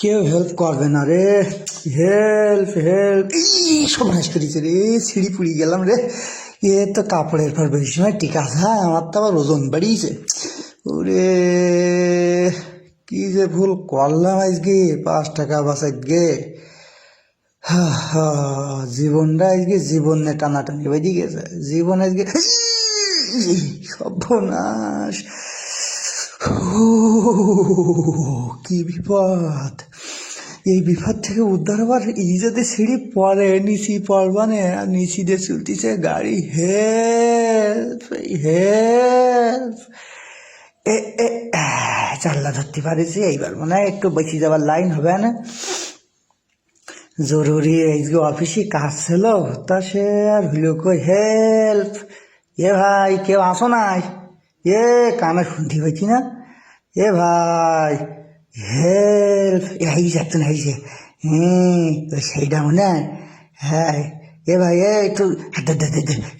কেউ হেল্প করবে না রে। হেল্প হেল্প এই সব নাশ করেছে রে সিঁড়ি পুড়ি গেলাম রে। এ তো কাপড়ের পর বেশি সময় টিকা হ্যাঁ আমার তো আবার ওজন বাড়িয়েছে। ওরে, কি যে ভুল করলাম আজকে, পাঁচ টাকা বাঁচাই গে জীবনটা আজকে জীবনে টানাটানি বেরিয়ে গেছে। জীবন আজকে সর্বনাশ। কি বিপদ? এই বিপদ থেকে উদ্ধার হবার যদি সিঁড়ি পরে নিচি পড়বানে আর নিচি দিয়ে চলতেছে গাড়ি হেল্প হেল্প এ এ জানলা ধরতে পারেছি, এইবার মনে হয় একটু বেশি যাবার লাইন হবে না। জরুরি, এই যে অফিসে কাজ ছিল, তা সে আর হইল কই? হেল্প এ ভাই, কেউ আসো নাই? এ, কানে শুনতে পাচ্ছি না। এ ভাই হেল্প এই যাচ্ছে না যে। হ্যাঁ তো সেইটা মনে হয়? এ ভাই, এ, একটু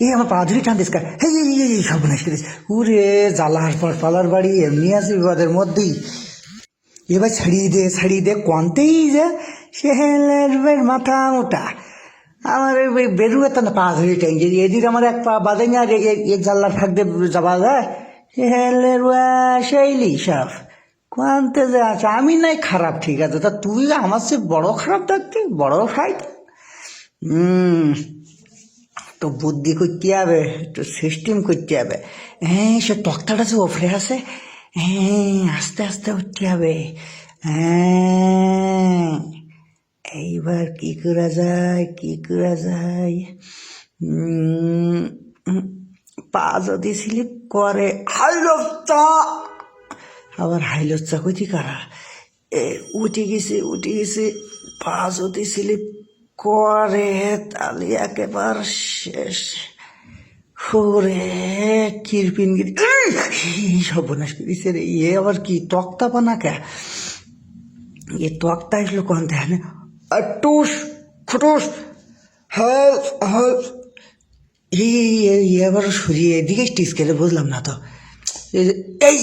এই আমার পা ধরে টান দিস কা। এই সব নাশ করিস উরে জ্বালার পর পালার বাড়ি, এমনি আছে বিপদের মধ্যেই। এবার ছাড়িয়ে দে ছাড়িয়ে দে, কনতেই যে, সে হেলের মাথা মোটা। আমার ওই বেরুয়ে তো না, পা ধরে টাইম এদিক আমার এক পা বাদে না, আর এ- এক জানলার ফাঁক দিয়ে যাওয়া যায়। সে হেলের সেইলি সব। কোয়ান্তে যে আছে আমি নাই খারাপ, ঠিক আছে। তা তুই আমার সে বড় খারাপ থাকতে, বড় ফাইট হুম তো বুদ্ধি করতে হবে, একটু সিস্টেম করতে হবে। হ্যাঁ সে তক্তাটা যে ওপরে আছে হ্যাঁ আস্তে আস্তে উঠতে হবে। হ্যাঁ এইবার কি করা যায়, কি করা যায়? পা যদি স্লিপ করে হাইলতা আবার হাইলচ্চা কইতি কারা? এ, উঠে গেছে উঠে গেছে, পা যদি স্লিপ করে, তাহলে একেবার শেষ। ওরে, কিরপিন গিরি সর্বনাশ করেছে রে ইয়ে আবার কি তক্তা পানা কে? এ তক্তা আসলো কোন দেখেন? টুস, খুটুস হেল্প হেল্প এই আবার সরিয়ে এদিকে টিস কেটে বুঝলাম না তো। এই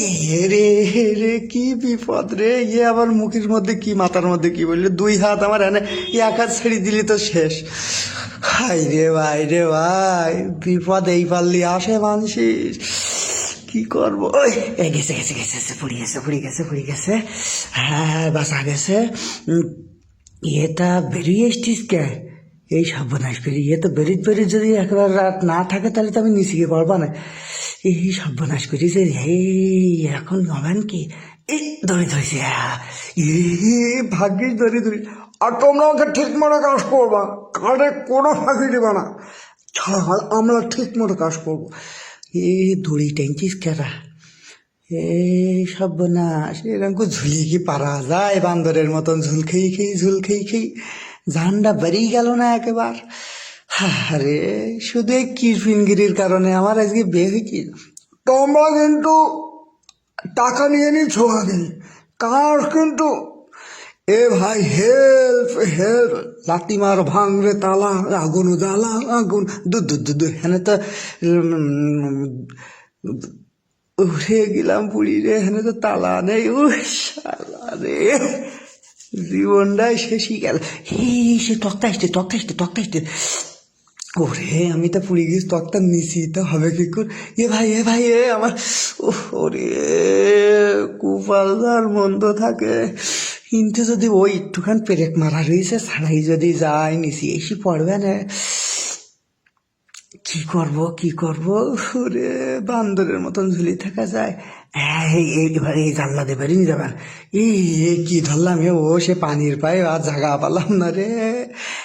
রে রে, কি বিপদ রে। ইয়ে আবার মুখের মধ্যে কি, মাথার মধ্যে কি বললে? দুই হাত আমার এনে, এক হাত ছেড়ে দিলি তো শেষ। হাই রে ভাই রে ভাই, বিপদ এই পারলি আসে মানসিস কি করব? ওই গেছে গেছে গেছে গেছে ফুড়ি গেছে ফুড়ি গেছে, পুড়ি গেছে। হ্যাঁ বাসা গেছে। এটা বেরিয়ে এসছিস কে? এই সর্বনাশ বেরিয়ে ইয়ে তো বেরিত বেরিত যদি একবার রাত না থাকে, তাহলে তো আমি নিচে গিয়ে পারবা না। এই সর্বনাশ করেছে এই এখন হবেন কি? এই ধরে ধরেছি হ্যাঁ ভাগ্যিস ধরে, ধরি। আর তোমরা ওকে ঠিক মতো কাজ করবা কারে কোনো ফাঁকি দিবে না। ছাড় আমরা ঠিক মতো কাজ করব। এই দড়ি টেনছিস কেরা এই সর্বনাশ এরকম ঝুলিয়ে কি পারা যায়? বান্দরের মতন ঝুল খেয়ে খেয়ে ঝুল খেয়ে খেয়ে। জানটা বেরিয়ে গেল না একেবার? আরে শুধু এই কিরফিনগিরির কারণে আমার আজকে বিয়ে হয়েছে তোমরা কিন্তু টাকা নিয়ে নিচ্ছ আগে কার কিন্তু? এ ভাই হেল্প হেল্প লাতি মার ভাঙরে তালা আগুন জ্বালা আগুন। দু দু দু দু হেনে তো উম, উঠে গেলাম পুরী রে হেনে তো তালা নেই। উ শালা রে। জীবনটাই শেষই গেল। হে সে তক্তা আসছে তক্তা আসছে তক্তা আসছে ওরে, আমি তো পুরী গেছি তক্তা নিছি তো হবে কি করে? এ ভাই এ ভাই, এ আমার ওরে, কুপালদার মন্দ থাকে। কিন্তু যদি ওই একটুখান পেরেক মারা রয়েছে ছাড়াই যদি যায়, নিচি এসে পড়বে না। কি করব কি করব? ওরে, বান্দরের মতন ঝুলি থাকা যায়। হ্যাঁ এই এই- জানলা দিয়ে বেরিয়ে যাবেন এই কি ধরলাম এ ও সে পানির পায়ে আর জাগা পালাম না রে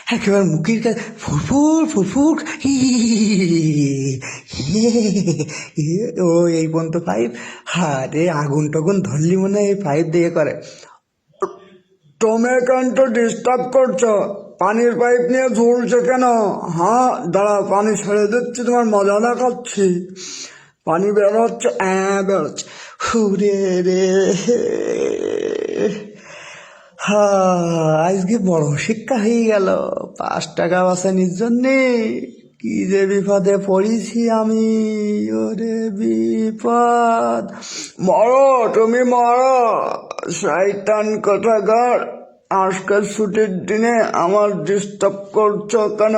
একেবারে মুখের কাছে ফুরফুর ফুরফুর ও এই পর্যন্ত পাইপ হ্যাঁ রে আগুন টাগুন ধরলি মনে হয় এই পাইপ দিয়ে করে তুমি কিন্তু ডিস্টার্ব করছ পানির পাইপ নিয়ে ঝুলছো কেন হ্যাঁ দাঁড়া পানি ছেড়ে দিচ্ছি তোমার মজা দেখাচ্ছি পানি বেরোচ্ছে হ্যাঁ বেরোচ্ছে হুরে রে হ্যাঁ আজকে বড় শিক্ষা হয়ে গেল। পাঁচ টাকা বাঁচানির জন্যে কি যে বিপদে পড়েছি আমি, ওরে বিপদ। মরো, তুমি মরো। শয়তান কোথাকার, আজকের ছুটির দিনে আমার ডিস্টার্ব করছ কেন?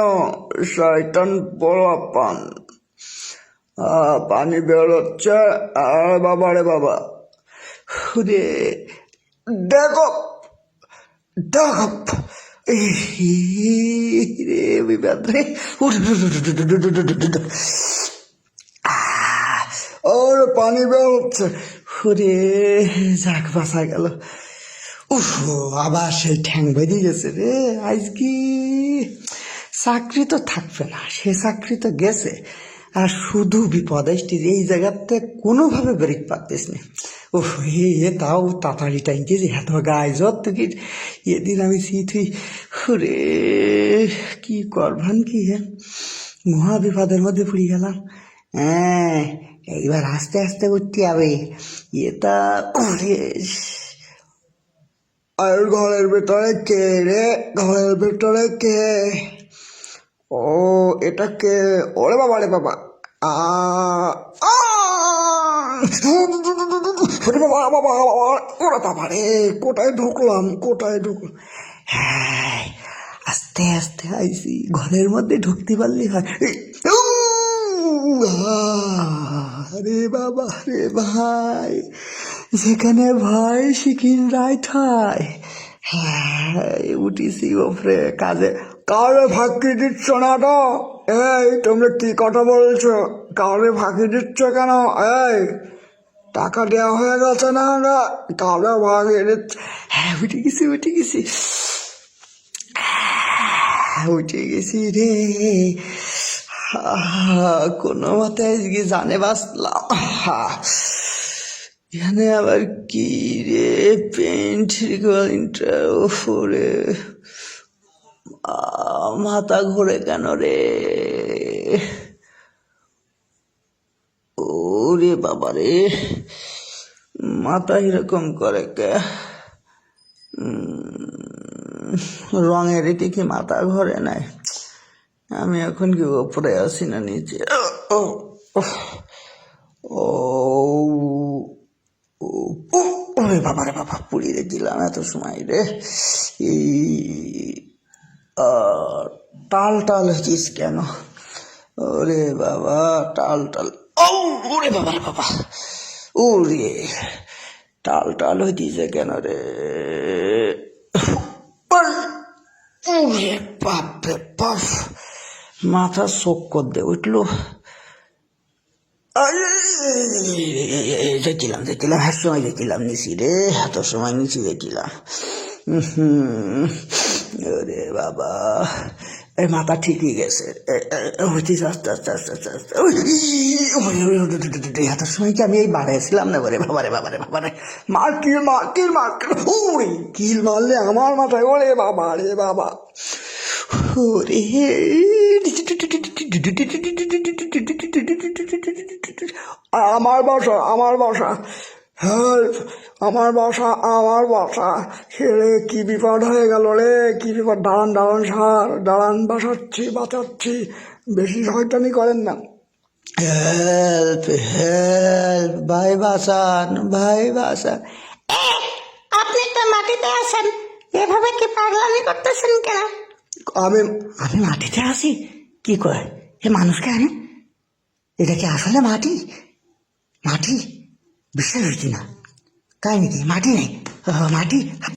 শয়তান বড় পানি বেরোচ্ছে। আর বাবা রে বাবা। রে দেখো দেখো। রে বিপদ রে আর পানি রে যাক বাসা গেল। উফ আবার সেই ঠ্যাং বেরিয়ে গেছে রে আজকে চাকরি তো থাকবে না সে চাকরি তো গেছে। আর শুধু বিপদ আসছে এই জায়গাতে কোনোভাবে ব্রেক পাচ্ছিস না উফ এ এ তাও তাড়াতাড়ি যে এত গায়ে জ্বর থেকে এদিন আমি থুই রে কি করবান কি হ্যাঁ মহা বিপদের মধ্যে পড়ে গেলাম। হ্যাঁ এইবার আস্তে আস্তে উঠতে হবে। এটা আর ঘরের ভেতরে কে রে? ঘরের ভেতরে কে? ও এটা কে ওরে বাবা। রে বাবা! ওরে বাবা বাবা ওরে বাবা রে, কোথায় ঢুকলাম কোথায় ঢুকলাম? হ্যাঁ আস্তে আস্তে আইসি, ঘরের মধ্যে ঢুকতে পারলি হয়। রে বাবা, রে ভাই, যেখানে ভাই সিকিন রাইট হ্যাঁ উঠিছি ওপরে কাজে। কারে ফাঁকি দিচ্ছ না তো এই তোমরা কি কথা বলছো? কারে ফাঁকি দিচ্ছ কেন? এই টাকা দেওয়া হয়ে গেছে না না কারে ফাঁকি দিচ্ছ? হ্যাঁ উঠে গেছি উঠে গেছি। আহ, উঠে গেছি রে। আহ, কোনো মতে আজকে জানে বাঁচলাম। আহ, এখানে আবার কি রে? পেন্ট রিকোয়ারিংটা ওরে মাথা ঘোরে কেন রে ওরে বাবা রে মাথা এরকম করে কে রঙের এটি কি মাথা ঘরে নাই আমি এখন কি ওপরে আছি না নিচে ও ওরে বাবা রে বাবা পুড়িয়ে দিলাম এত সময় রে এই টাল টাল হচ্ছিস কেন? ওরে বাবা, টাল টাল। ও, ওরে বাবা বাবা। ওরে, টাল টাল হইতেছে কেন রে? ওরে বাপ। মাথা শোক করে উঠল। যেছিলাম যেছিলাম হ্যাঁ সময় যেছিলাম নিচি রে এত সময় নিচি যেছিলাম ওরে বাবা, এই মাথা ঠিকই গেছে। হইতেছে আস্তে আস্তে আস্তে আস্তে আস্তে এত সময় কি আমি এই বাড়াইছিলাম না? রে, বাবা রে বাবারে বাবারে মার কিল মার কিল, মার ওরে কিল মারলে আমার মাথায়, ওরে বাবা রে, বাবা। ওরে, আমার বাসা আমার বাসা। হেল্প আমার বাসা আমার বাসা। রে কি বিপদ হয়ে গেল রে কি বিপদ? দাঁড়ান দাঁড়ান সার দাঁড়ান বাসাচ্ছি বাঁচাচ্ছি। বেশি শয়তানি করেন না। হেল্প হেল্প ভাই বাসান ভাই বাসান। আপনি তো মাটিতে আছেন। এভাবে কি পাগলামি করতেছেন কেন? আমি আমি মাটিতে আছি? কি কয়? এ মানুষকে আনে? এটা কি আসলে মাটি? মাটি? বিশ্বাস হচ্ছে না তাই নাকি মাটি নেই আহ, মাটি